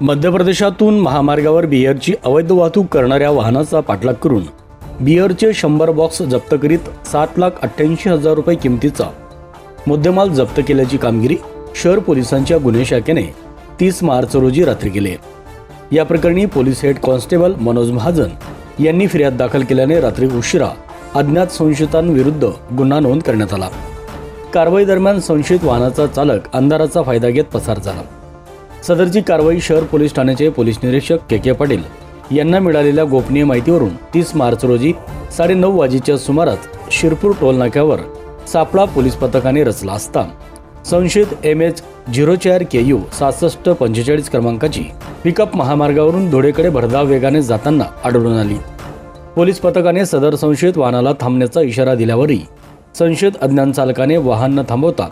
मध्य प्रदेशातून महामार्गावर बियरची अवैध वाहतूक करणाऱ्या वाहनाचा पाठलाग करून बियरचे शंभर बॉक्स जप्त करीत सात लाख अठ्ठ्याऐंशी हजार रुपये किमतीचा मुद्देमाल जप्त केल्याची कामगिरी शहर पोलिसांच्या गुन्हे शाखेने तीस मार्च रोजी रात्री केली. या प्रकरणी police head constable Manoj Mahajan यांनी फिर्याद दाखल केल्याने रात्री उशिरा अज्ञात संशयितांविरुद्ध गुन्हा नोंद करण्यात आला. कारवाई दरम्यान संशयित वाहनाचा चालक अंधाराचा फायदा घेत पसार झाला. सदरची कारवाई शहर पोलीस ठाण्याचे पोलीस निरीक्षक के के पाटील यांना मिळालेल्या गोपनीय माहितीवरून तीस मार्च रोजी साडेनऊ वाजेच्या सुमारास शिरपूर टोल नाक्यावर सापळा पोलीस पथकाने रचला असता. संशयित एम एच झिरो चार के यू सहासष्ट पंचेचाळीस क्रमांकाची पिकअप महामार्गावरून धुळेकडे भरधाव वेगाने जाताना आढळून आली. पोलीस पथकाने सदर संशयित वाहनाला थांबण्याचा इशारा दिल्यावरही संशयित अज्ञान चालकाने वाहन न थांबवता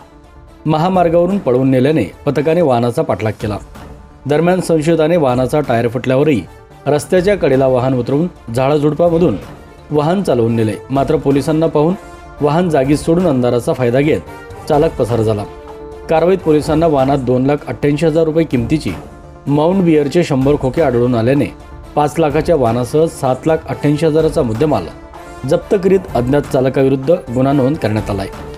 महामार्गावरून पळवून नेल्याने पथकाने वाहनाचा पाठलाग केला. दरम्यान संशयिताने वाहनाचा टायर फुटल्यावरही रस्त्याच्या कडेला वाहन उतरवून झाडाझुडपामधून वाहन चालवून नेले. मात्र पोलिसांना पाहून वाहन जागीच सोडून अंधाराचा फायदा घेत चालक पसार झाला. कारवाईत पोलिसांना वाहनात दोन लाख अठ्ठ्याऐंशी हजार रुपये किमतीची माउंट बिअरचे शंभर खोके आढळून आल्याने पाच लाखाच्या वाहनासह सात लाख अठ्ठ्याऐंशी हजाराचा मुद्देमाल जप्त करीत अज्ञात चालकाविरुद्ध गुन्हा नोंद करण्यात आला आहे